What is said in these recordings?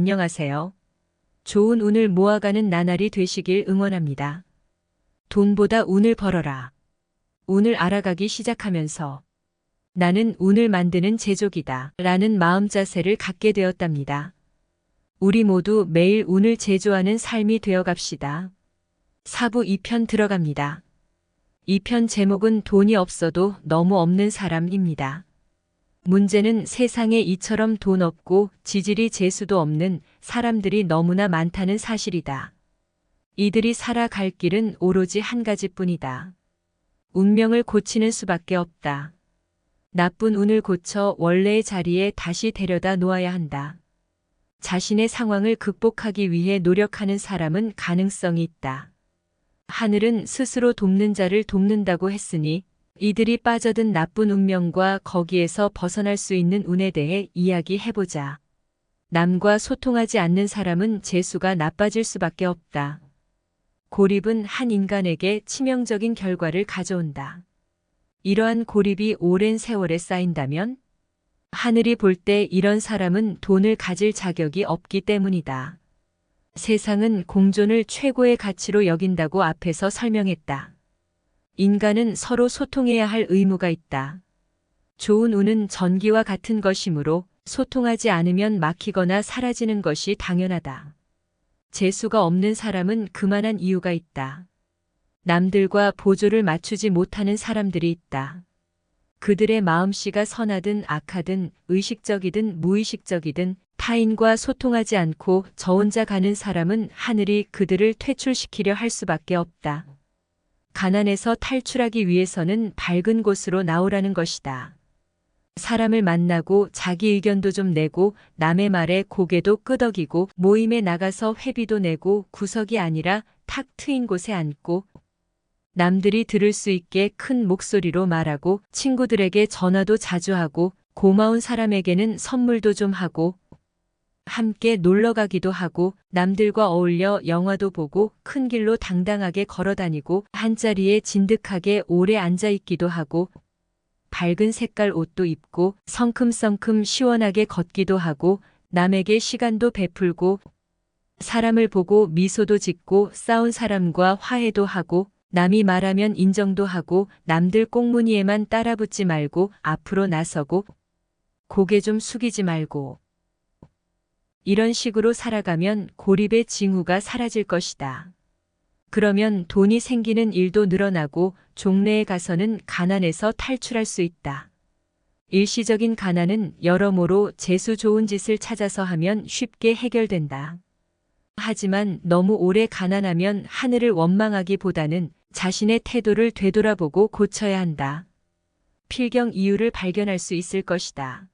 안녕하세요. 좋은 운을 모아가는 나날이 되시길 응원합니다. 돈보다 운을 벌어라. 운을 알아가기 시작하면서 나는 운을 만드는 제조기다. 라는 마음 자세를 갖게 되었답니다. 우리 모두 매일 운을 제조하는 삶이 되어 갑시다. 사부 2편 들어갑니다. 2편 제목은 돈이 없어도 너무 없는 사람입니다. 문제는 세상에 이처럼 돈 없고 지질이 재수도 없는 사람들이 너무나 많다는 사실이다. 이들이 살아갈 길은 오로지 한 가지뿐이다. 운명을 고치는 수밖에 없다. 나쁜 운을 고쳐 원래의 자리에 다시 데려다 놓아야 한다. 자신의 상황을 극복하기 위해 노력하는 사람은 가능성이 있다. 하늘은 스스로 돕는 자를 돕는다고 했으니 이들이 빠져든 나쁜 운명과 거기에서 벗어날 수 있는 운에 대해 이야기해보자. 남과 소통하지 않는 사람은 재수가 나빠질 수밖에 없다. 고립은 한 인간에게 치명적인 결과를 가져온다. 이러한 고립이 오랜 세월에 쌓인다면 하늘이 볼 때 이런 사람은 돈을 가질 자격이 없기 때문이다. 세상은 공존을 최고의 가치로 여긴다고 앞에서 설명했다. 인간은 서로 소통해야 할 의무가 있다. 좋은 운은 전기와 같은 것이므로 소통하지 않으면 막히거나 사라지는 것이 당연하다. 재수가 없는 사람은 그만한 이유가 있다. 남들과 보조를 맞추지 못하는 사람들이 있다. 그들의 마음씨가 선하든 악하든 의식적이든 무의식적이든 타인과 소통하지 않고 저 혼자 가는 사람은 하늘이 그들을 퇴출시키려 할 수밖에 없다. 가난에서 탈출하기 위해서는 밝은 곳으로 나오라는 것이다. 사람을 만나고 자기 의견도 좀 내고 남의 말에 고개도 끄덕이고 모임에 나가서 회비도 내고 구석이 아니라 탁 트인 곳에 앉고 남들이 들을 수 있게 큰 목소리로 말하고 친구들에게 전화도 자주 하고 고마운 사람에게는 선물도 좀 하고 함께 놀러 가기도 하고 남들과 어울려 영화도 보고 큰 길로 당당하게 걸어 다니고 한자리에 진득하게 오래 앉아 있기도 하고 밝은 색깔 옷도 입고 성큼성큼 시원하게 걷기도 하고 남에게 시간도 베풀고 사람을 보고 미소도 짓고 싸운 사람과 화해도 하고 남이 말하면 인정도 하고 남들 꽁무니에만 따라붙지 말고 앞으로 나서고 고개 좀 숙이지 말고 이런 식으로 살아가면 고립의 징후가 사라질 것이다. 그러면 돈이 생기는 일도 늘어나고 종래에 가서는 가난에서 탈출할 수 있다. 일시적인 가난은 여러모로 재수 좋은 짓을 찾아서 하면 쉽게 해결된다. 하지만 너무 오래 가난하면 하늘을 원망하기보다는 자신의 태도를 되돌아보고 고쳐야 한다. 필경 이유를 발견할 수 있을 것이다.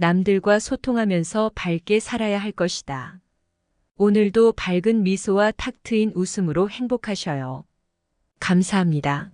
남들과 소통하면서 밝게 살아야 할 것이다. 오늘도 밝은 미소와 탁 트인 웃음으로 행복하셔요. 감사합니다.